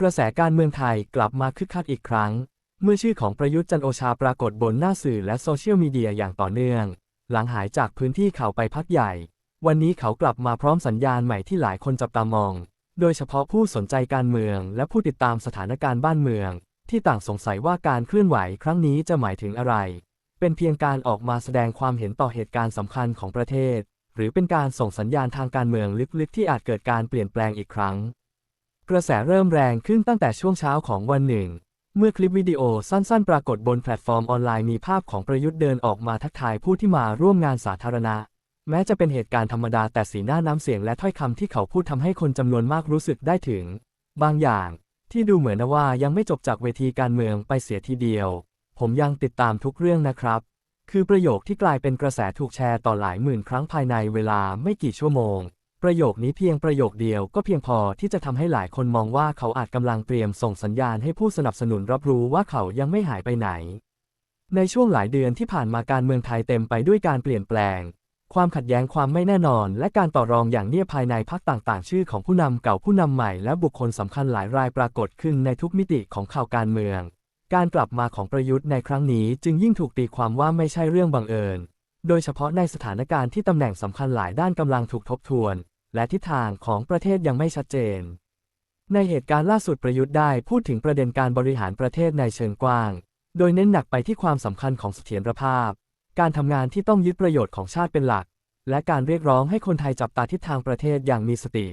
กระแสการเมืองไทยกลับมาคึกคักอีกครั้ง เมื่อชื่อของประยุทธ์จันโอชาปรากฏบนหน้าสื่อและโซเชียลมีเดียอย่างต่อเนื่อง หลังหายจากพื้นที่ข่าวไปพักใหญ่ วันนี้เขากลับมาพร้อมสัญญาณใหม่ที่หลายคนจับตามอง โดยเฉพาะผู้สนใจการเมืองและผู้ติดตามสถานการณ์บ้านเมือง ที่ต่างสงสัยว่าการเคลื่อนไหวครั้งนี้จะหมายถึงอะไร เป็นเพียงการออกมาแสดงความเห็นต่อเหตุการณ์สำคัญของประเทศ หรือเป็นการส่งสัญญาณทางการเมืองลึกๆ ที่อาจเกิดการเปลี่ยนแปลงอีกครั้ง กระแสเริ่มแรงขึ้นตั้งแต่ช่วงเช้าของวันหนึ่ง เมื่อคลิปวิดีโอสั้นๆ ปรากฏบนแพลตฟอร์มออนไลน์มีภาพของประยุทธ์เดินออกมาทักทายผู้ที่มาร่วมงานสาธารณะ แม้จะเป็นเหตุการณ์ธรรมดาแต่สีหน้าน้ำเสียงและถ้อยคำที่เขาพูดทำให้คนจำนวนมากรู้สึกได้ถึง บางอย่าง ที่ดูเหมือนว่ายังไม่จบจากเวทีการเมืองไปเสียทีเดียว ผมยังติดตามทุกเรื่องนะครับ คือประโยคที่กลายเป็นกระแสถูกแชร์ต่อหลายหมื่นครั้งภายในเวลาไม่กี่ชั่วโมง ประโยคนี้เพียงประโยคเดียวก็เพียงพอที่จะทำให้หลายคนมองว่าเขาอาจกำลังเตรียมส่งสัญญาณให้ผู้สนับสนุนรับรู้ว่าเขายังไม่หายไปไหน ในช่วงหลายเดือนที่ผ่านมาการเมืองไทยเต็มไปด้วยการเปลี่ยนแปลง ความขัดแย้งความไม่แน่นอน และการต่อรองอย่างเนียบภายในพรรคต่างๆ ชื่อของผู้นำเก่าผู้นำใหม่และบุคคลสำคัญหลายรายปรากฏขึ้นในทุกมิติของข่าวการเมือง การกลับมาของประยุทธ์ในครั้งนี้จึงยิ่งถูกตีความว่าไม่ใช่เรื่องบังเอิญ โดยเฉพาะในสถานการณ์ที่ตำแหน่งสำคัญหลายด้านกำลังถูกทบทวน และทิศทางของประเทศยังไม่ชัดเจน ในเหตุการณ์ล่าสุดประยุทธ์ได้พูดถึงประเด็นการบริหารประเทศในเชิงกว้าง โดยเน้นหนักไปที่ความสำคัญของเสถียรภาพ การทำงานที่ต้องยึดประโยชน์ของชาติเป็นหลัก และการเรียกร้องให้คนไทยจับตาทิศทางประเทศอย่างมีสติ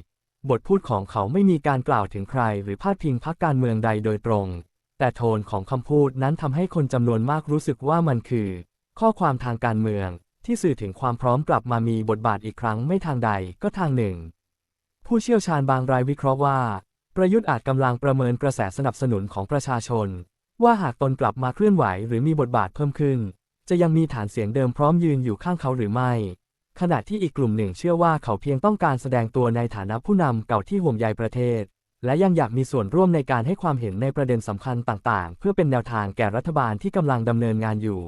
บทพูดของเขาไม่มีการกล่าวถึงใคร หรือพาดพิงพรรคการเมืองใดโดยตรง แต่โทนของคำพูดนั้นทำให้คนจำนวนมากรู้สึกว่ามันคือ ข้อความทางการเมืองที่สื่อถึงความพร้อมกลับมามีบทบาทอีกครั้งไม่ทางใดก็ทางหนึ่ง ผู้เชี่ยวชาญบางรายวิเคราะห์ว่า ประยุทธ์อาจกำลังประเมินกระแสสนับสนุนของประชาชน ว่าหากตนกลับมาเคลื่อนไหวหรือมีบทบาทเพิ่มขึ้น จะยังมีฐานเสียงเดิมพร้อมยืนอยู่ข้างเขาหรือไม่ ขณะที่อีกกลุ่มหนึ่งเชื่อว่าเขาเพียงต้องการแสดงตัวในฐานะผู้นำเก่าที่ห่วงใยประเทศ และยังอยากมีส่วนร่วมในการให้ความเห็นในประเด็นสำคัญต่าง ๆ เพื่อเป็นแนวทางแก่รัฐบาลที่กำลังดำเนินงานอยู่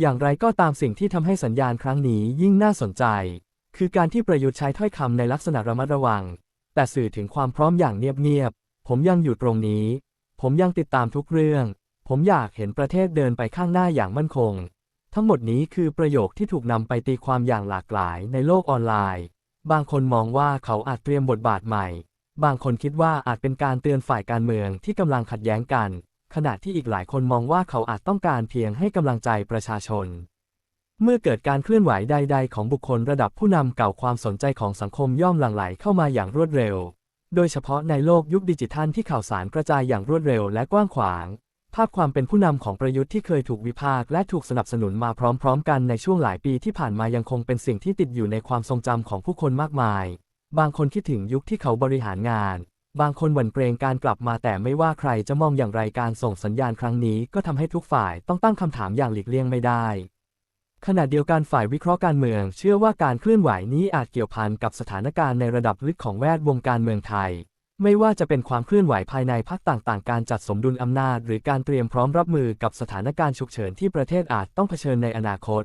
อย่างไรก็ตามสิ่งที่ทำให้สัญญาณครั้งนี้ยิ่งน่าสนใจ คือการที่ประยุทธ์ใช้ถ้อยคำในลักษณะระมัดระวัง แต่สื่อถึงความพร้อมอย่างเงียบๆ ผมยังอยู่ตรงนี้ ผมยังติดตามทุกเรื่อง ผมอยากเห็นประเทศเดินไปข้างหน้าอย่างมั่นคง ทั้งหมดนี้คือประโยคที่ถูกนำไปตีความอย่างหลากหลายในโลกออนไลน์ บางคนมองว่าเขาอาจเตรียมบทบาทใหม่ บางคนคิดว่าอาจเป็นการเตือนฝ่ายการเมืองที่กำลังขัดแย้งกัน ขณะที่อีกหลายคนมองว่าเขาอาจต้องการเพียงให้กำลังใจประชาชน เมื่อเกิดการเคลื่อนไหวใด ๆ ของบุคคลระดับผู้นำเก่าความสนใจของสังคมย่อมหลั่งไหลเข้ามาอย่างรวดเร็ว โดยเฉพาะในโลกยุคดิจิทัลที่ข่าวสารกระจายอย่างรวดเร็วและกว้างขวาง ภาพความเป็นผู้นำของประยุทธ์ที่เคยถูกวิพากษ์และถูกสนับสนุนมาพร้อม ๆ กันในช่วงหลายปีที่ผ่านมายังคงเป็นสิ่งที่ติดอยู่ในความทรงจำของผู้คนมากมาย บางคนคิดถึงยุคที่เขาบริหารงาน บางคนหวั่นเกรงการกลับมาแต่ไม่ว่าใครจะมองอย่างไรการส่งสัญญาณครั้งนี้ก็ทำให้ทุกฝ่ายต้องตั้งคำถามอย่างหลีกเลี่ยงไม่ได้ ขณะเดียวกันฝ่ายวิเคราะห์การเมือง เชื่อว่าการเคลื่อนไหวนี้อาจเกี่ยวพันกับสถานการณ์ในระดับลึกของแวดวงการเมืองไทย ไม่ว่าจะเป็นความเคลื่อนไหวภายในพรรคต่างๆ การจัดสมดุลอำนาจ หรือการเตรียมพร้อมรับมือกับสถานการณ์ฉุกเฉินที่ประเทศอาจต้องเผชิญในอนาคต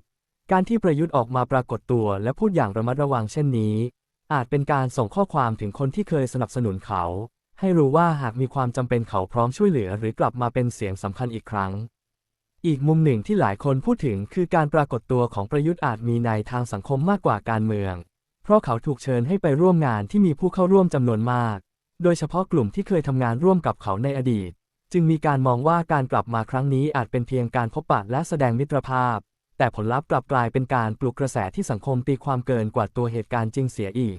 การที่ประยุทธ์ออกมาปรากฏตัว และพูดอย่างระมัดระวังเช่นนี้ อาจเป็นการส่งข้อความถึงคนที่เคยสนับสนุนเขา ให้รู้ว่าหากมีความจำเป็นเขาพร้อมช่วยเหลือหรือกลับมาเป็นเสียงสำคัญอีกครั้ง อีกมุมหนึ่งที่หลายคนพูดถึงคือการปรากฏตัวของประยุทธ์อาจมีในทางสังคมมากกว่าการเมือง เพราะเขาถูกเชิญให้ไปร่วมงานที่มีผู้เข้าร่วมจำนวนมาก โดยเฉพาะกลุ่มที่เคยทำงานร่วมกับเขาในอดีต จึงมีการมองว่าการกลับมาครั้งนี้อาจเป็นเพียงการพบปะและแสดงมิตรภาพ แต่ผลลัพธ์กลับกลายเป็นการปลุกกระแสที่สังคมตีความเกินกว่าตัวเหตุการณ์จริงเสียอีก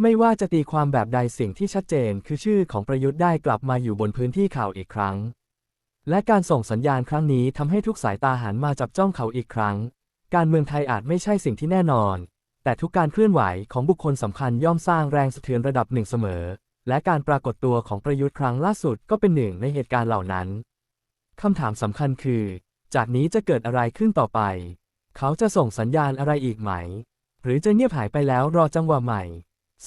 ไม่ว่าจะตีความแบบใดสิ่งที่ชัดเจน คือชื่อของประยุทธ์ได้กลับมาอยู่บนพื้นที่ข่าวอีกครั้ง และการส่งสัญญาณครั้งนี้ทำให้ทุกสายตาหันมาจับจ้องเขาอีกครั้ง การเมืองไทยอาจไม่ใช่สิ่งที่แน่นอน แต่ทุกการเคลื่อนไหวของบุคคลสำคัญย่อมสร้างแรงสะเทือนระดับหนึ่งเสมอ และการปรากฏตัวของประยุทธ์ครั้งล่าสุดก็เป็นหนึ่งในเหตุการณ์เหล่านั้นคำถามสำคัญคือ จากนี้จะเกิดอะไรขึ้นต่อไป เขาจะส่งสัญญาณอะไรอีกไหม หรือจะเงียบหายไปแล้วรอจังหวะใหม่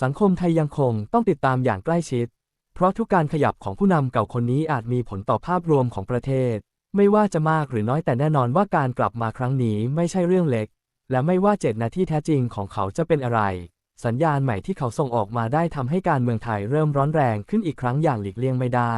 สังคมไทยยังคงต้องติดตามอย่างใกล้ชิด เพราะทุกการขยับของผู้นำเก่าคนนี้อาจมีผลต่อภาพรวมของประเทศ ไม่ว่าจะมากหรือน้อยแต่แน่นอนว่าการกลับมาครั้งนี้ไม่ใช่เรื่องเล็ก และไม่ว่าเจตนาที่แท้จริงของเขาจะเป็นอะไร สัญญาณใหม่ที่เขาส่งออกมาได้ทำให้การเมืองไทยเริ่มร้อนแรงขึ้นอีกครั้งอย่างหลีกเลี่ยงไม่ได้